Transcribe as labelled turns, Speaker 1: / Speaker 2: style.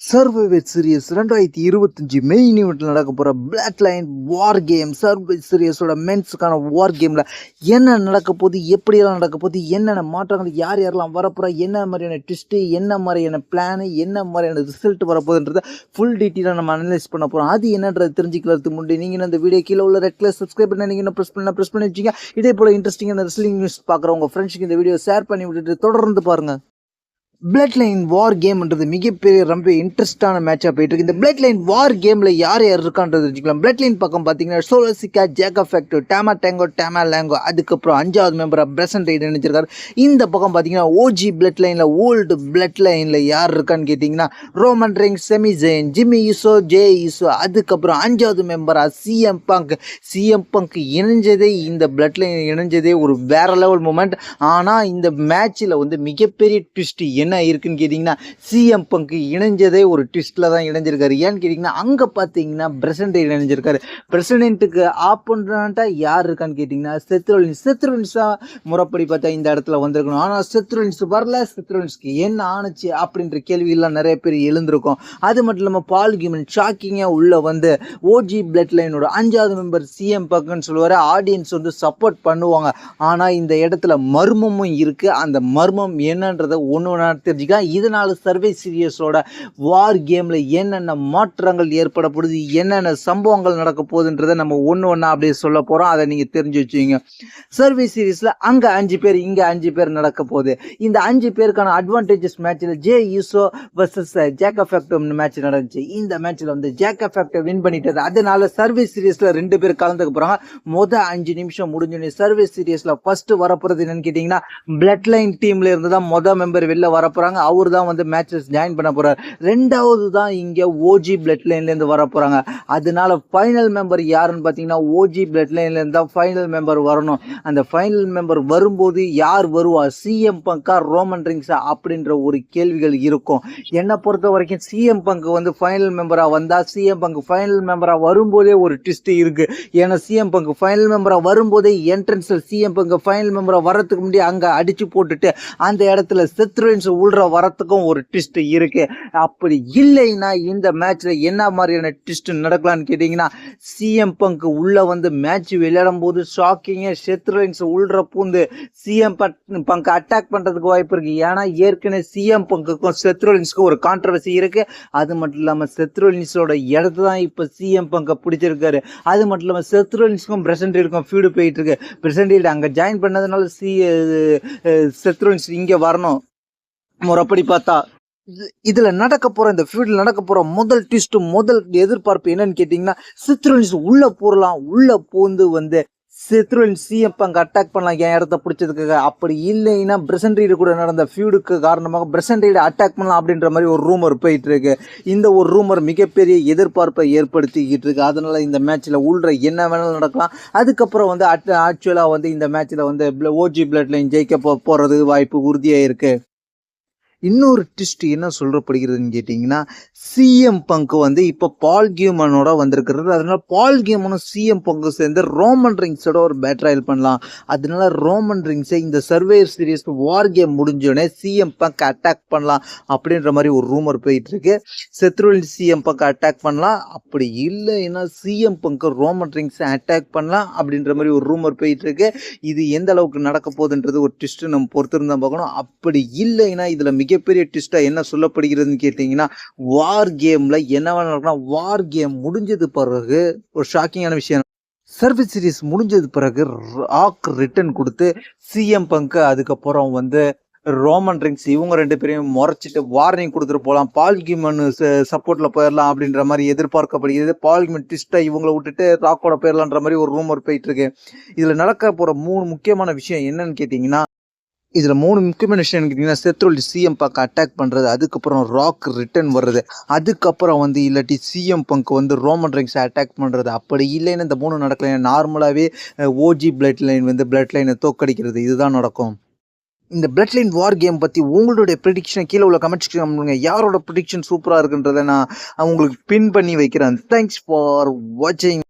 Speaker 1: Survivor serious ரெண்டாயிரத்தி இருபத்தஞ்சு main ஈவெண்ட்டில் நடக்க போகிற black line war game survivor சீரியஸோட மென்ஸுக்கான வார் கேமில் என்ன நடக்க போகுது எப்படியெல்லாம் நடக்க போகுது என்னென்ன மாற்றங்கள் யார் யாரெல்லாம் வரப்போகிறா என்ன மாதிரியான ட்விஸ்ட்டு என்ன மாதிரியான பிளானு என்ன மாதிரியான ரிசல்ட் வரப்போகுதுன்றதை ஃபுல் டீட்டெயிலாக நம்ம அனலைஸ் பண்ண போகிறோம் அது என்னன்றது தெரிஞ்சுக்கிறதுக்கு முன்னாடி நீங்கள் இந்த வீடியோ கீழே உள்ள ரெட் கலர் சப்ஸ்கிரைப் பண்ண நீங்கள் ப்ரெஸ் பண்ண ப்ரெஸ் பண்ணி வச்சிங்க இதே போல் இன்ட்ரெஸ்டிங்கான ரெஸ்லிங் நியூஸ் பார்க்குற உங்கள் ஃப்ரெண்ட்ஸுக்கு இந்த வீடியோ ஷேர் பண்ணி விட்டுட்டு தொடர்ந்து பாருங்கள் பிளட் லைன் வார் கேம்ன்றது மிகப்பெரிய ரொம்ப இன்ட்ரெஸ்டான மேட்சாக போயிட்டு இருக்கு இந்த பிளட் லைன் வார் கேமில் யார் யார் இருக்கான்றது வச்சுக்கலாம் பிளட் லைன் பக்கம் பார்த்தீங்கன்னா சோலசிகா ஜேக் ஃபேக்டோ டேமா டேங்கோ டேமா லேங்கோ அதுக்கப்புறம் அஞ்சாவது மெம்பராக பிரசன்ட் நினைச்சிருக்காரு இந்த பக்கம் பார்த்தீங்கன்னா ஓஜி பிளட் லைனில் ஓல்டு பிளட் லைனில் யார் இருக்கான்னு கேட்டிங்கன்னா Roman Reigns Sami Zayn Jimmy Uso Jey Uso அதுக்கப்புறம் அஞ்சாவது மெம்பராக சிஎம் பங்க் சிஎம் பங்க் இணைஞ்சதே இந்த பிளட் லைன் இணைஞ்சதே ஒரு வேற லெவல் மூமெண்ட் ஆனால் இந்த மேட்ச்சில் வந்து மிகப்பெரிய ட்விஸ்ட் என்ன என்ன இருக்குன்னு கேட்டிங்கன்னா சிஎம் பங்க் இணைஞ்சதே ஒரு ட்விஸ்ட்டில் தான் இணைஞ்சிருக்காரு. ஏன்னு கேட்டிங்கன்னா அங்கே பார்த்தீங்கன்னா பிரசிடென்ட் இணைஞ்சிருக்காரு. பிரசிடென்ட்டுக்கு ஆப்போனண்ட்டாக யார் இருக்கான்னு கேட்டிங்கன்னா செத்ரோலின்ஸ் செத்ரோலின்ஸா முறைப்படி பார்த்தா இந்த இடத்துல வந்திருக்கணும். ஆனால் செத்ரோலின்ஸ் வரல. செத்ரோலின்ஸ்க்கு என்ன ஆணுச்சு அப்படின்ற கேள்வியெல்லாம் நிறைய பேர் எழுந்திருக்கும். அது மட்டும் இல்லாமல் பால் கியூமன் ஷாக்கிங்காக உள்ளே வந்து ஓஜி பிளட் லைனோட அஞ்சாவது மெம்பர் சிஎம் பக்குன்னு சொல்லுவார். ஆடியன்ஸ் வந்து சப்போர்ட் பண்ணுவாங்க. ஆனால் இந்த இடத்துல மர்மமும் இருக்குது அந்த மர்மம் என்னன்றதை ஒன்று ஒன்றா தெரிஞ்சுக்கலாம் இதனால் சர்வே சீரியஸோட வார் கேமில் என்னென்ன மாற்றங்கள் ஏற்படப்படுது என்னென்ன சம்பவங்கள் நடக்க போகுதுன்றதை நம்ம ஒன்று ஒன்றா அப்படியே சொல்ல போகிறோம் அதை நீங்கள் தெரிஞ்சு வச்சுங்க சர்வே சீரீஸில் அங்கே அஞ்சு பேர் இங்கே அஞ்சு பேர் நடக்க போகுது. இந்த அஞ்சு பேருக்கான அட்வான்டேஜஸ் மேட்ச்சில் Jey Uso versus Jake effect match நடந்துச்சு. இந்த மேட்ச்சில் வந்து ஜேக் எஃபெக்ட் வின் பண்ணிட்டது. அதனால சர்வீஸ் சீரீஸில் ரெண்டு பேர் கலந்துக்க போகிறாங்க மொதல் அஞ்சு நிமிஷம் முடிஞ்சோடனே சர்வீஸ் சீரீஸில் ஃபஸ்ட்டு வரப்போகிறது என்னன்னு கேட்டிங்கன்னா பிளட் லைன் டீமில் இருந்து தான் மொதல் மெம்பர் வெளில வர போகிறாங்க அவர் தான் வந்து மேட்சஸ் ஜாயின் பண்ண போகிறார் ரெண்டாவது தான் இங்கே ஓஜி பிளட் லைன்லேருந்து வர போகிறாங்க அதனால ஃபைனல் மெம்பர் யாருன்னு பார்த்தீங்கன்னா ஓஜி பிளட் லைன்லேருந்து தான் ஃபைனல் மெம்பர் வரணும். அந்த ஃபைனல் மெம்பர் வரும்போது யார் வருவா? சிஎம் பங்கா ரோமன் ரிங்ஸா அப்படின்ற ஒரு கேள்விகள் இருக்கும். என்னை பொறுத்த வரைக்கும் சிஎம் பங்கு வந்து ஃபைனல் மெம்பராக வந்தால் சிஎம் பங்கு ஃபைனல் மெம்பராக வரும்போதே ஒரு ட்விஸ்ட் இருக்குது ஏன்னா சிஎம் பங்கு ஃபைனல் மெம்பராக வரும்போதே என்ட்ரன்ஸில் சிஎம் பங்கு ஃபைனல் மெம்பராக வரத்துக்கு முன்னாடி அங்கே அடித்து போட்டுட்டு அந்த இடத்துல செத்ருவின்ஸ் உள்ற வரத்துக்கும் ஒரு ட்விஸ்ட் இருக்கு. அப்படி இல்லைன்னா இந்த மேட்ச்ல என்ன மாதிரியான ட்விஸ்ட் நடக்கலாம்னு கேட்டீங்கன்னா சிஎம் பங்க் உள்ள வந்து மேட்ச் விளையாடும் போது ஷாக்கிங்க செத்ருவின்ஸ் உள்ற பூந்து சிஎம் பங்க் அட்டாக் பண்றதுக்கு வாய்ப்பு இருக்கு. ஏன்னா ஏற்கனவே சிஎம் பங்குக்கும் செத்ரோலின்ஸ்க்கும் ஒரு கான்ட்ரவர்சி இருக்கு. அது மட்டும் இல்லாமல் செத்ரோலின்ஸோட இடத்து தான் இப்போ சிஎம் பங்கை பிடிச்சிருக்காரு. அது மட்டும் இல்லாமல் செத்ரோலின்ஸ்க்கும் பிரசன்டேடுக்கும் ஃபீடு போயிட்டு இருக்கு. பிரசன்டேட் அங்கே ஜாயின் பண்ணதுனால சி செத்ரோலின்ஸ் இங்கே வரணும். முறைப்படி பார்த்தா இது- இதுல நடக்க போற இந்த ஃபீல்டில் நடக்க போற முதல் ட்விஸ்ட் முதல் எதிர்பார்ப்பு என்னன்னு கேட்டீங்கன்னா சித்ரோலின்ஸ் உள்ள போறலாம் உள்ள பூந்து வந்து சித்ரோலின் சிஎப்பங்க அட்டாக் பண்ணலாம் என் இடத்த பிடிச்சதுக்காக. அப்படி இல்லைன்னா பிரசன்டீடு கூட நடந்த ஃபியூடுக்கு காரணமாக பிரசன்டீடு அட்டாக் பண்ணலாம் அப்படின்ற மாதிரி ஒரு ரூமர் போயிட்டு இருக்கு இந்த ஒரு ரூமர் மிகப்பெரிய எதிர்பார்ப்பை ஏற்படுத்திக்கிட்டு இருக்கு. அதனால இந்த மேட்ச்சில் உள்ள என்ன வேணாலும் நடக்கலாம். அதுக்கப்புறம் வந்து ஆக்சுவலாக வந்து இந்த மேட்ச்சில் வந்து ஓஜி பிளட் லைன் ஜெயிக்க போ போறது வாய்ப்பு உறுதியாக இருக்குது இன்னொரு ட்விஸ்ட் என்ன சொல்லப்படுகிறதுன்னு கேட்டிங்கன்னா சிஎம் பங்கு வந்து இப்போ பால் கியூமனோட வந்திருக்கிறது அதனால பால் கியூமனும் சிஎம் பங்கு சேர்ந்து ரோமன் ரிங்ஸோட ஒரு பேட்ராயல் பண்ணலாம். அதனால ரோமன் ரிங்ஸை இந்த சர்வேயர் சீரியஸ் வார் கேம் முடிஞ்சோடனே சிஎம் பங்க் அட்டாக் பண்ணலாம் அப்படின்ற மாதிரி ஒரு ரூமர் போயிட்டு இருக்கு செத்ருவில் சிஎம் பங்க் அட்டாக் பண்ணலாம். அப்படி இல்லைன்னா சிஎம் பங்கு ரோமன் ரிங்ஸை அட்டாக் பண்ணலாம் அப்படின்ற மாதிரி ஒரு ரூமர் போயிட்டு இருக்கு இது எந்த அளவுக்கு நடக்க போகுதுன்றது ஒரு ட்விஸ்ட் நம்ம பொறுத்திருந்தா பார்க்கணும். அப்படி இல்லைன்னா இதில் மிக மிகப்பெரிய ட்விஸ்ட்டாக என்ன சொல்லப்படுகிறதுன்னு கேட்டிங்கன்னா வார் கேமில் என்ன நடக்கும்னா வார் கேம் முடிஞ்சது பிறகு ஒரு ஷாக்கிங்கான விஷயம். சர்வீஸ் சீரிஸ் முடிஞ்சது பிறகு ராக் ரிட்டர்ன் கொடுத்து சிஎம் பங்கு அதுக்கப்புறம் வந்து ரோமன் ரிங்ஸ் இவங்க ரெண்டு பேரையும் முறைச்சிட்டு வார்னிங் கொடுத்துட்டு போகலாம் பால்கிமன் சப்போர்ட்டில் போயிடலாம் அப்படின்ற மாதிரி எதிர்பார்க்கப்படுகிறது. பால்கிமன் ட்விஸ்ட்டாக இவங்களை விட்டுட்டு ராக்கோட போயிடலான்ற மாதிரி ஒரு ரூமர் போயிட்டு இருக்கு. இதில் நடக்க போகிற மூணு முக்கியமான விஷயம் என்னன்னு கேட்டிங்கன்னா இதில் மூணு முக்கியமான விஷயம் கேட்டிங்கன்னா செத்ரோல் சிஎம் பங்க் அட்டாக் பண்ணுறது அதுக்கப்புறம் ராக் ரிட்டர்ன் வர்றது அதுக்கப்புறம் வந்து இல்லாட்டி சிஎம் பங்க் வந்து ரோமன் ரிங்ஸை அட்டாக் பண்ணுறது அப்படி இல்லைன்னு இந்த மூணு நடக்கல நார்மலாகவே ஓஜி பிளட் லைன் வந்து பிளட் லைனை தோக்கடிக்கிறது. இதுதான் நடக்கும். இந்த பிளட் லைன் வார் கேம் பற்றி உங்களுடைய ப்ரிடிக்ஷனை கீழே உள்ள கமெண்ட் பண்ணுங்க. யாரோட ப்ரிடிக்ஷன் சூப்பராக இருக்குன்றதை நான் உங்களுக்கு பின் பண்ணி வைக்கிறேன். தேங்க்ஸ் ஃபார் வாட்சிங்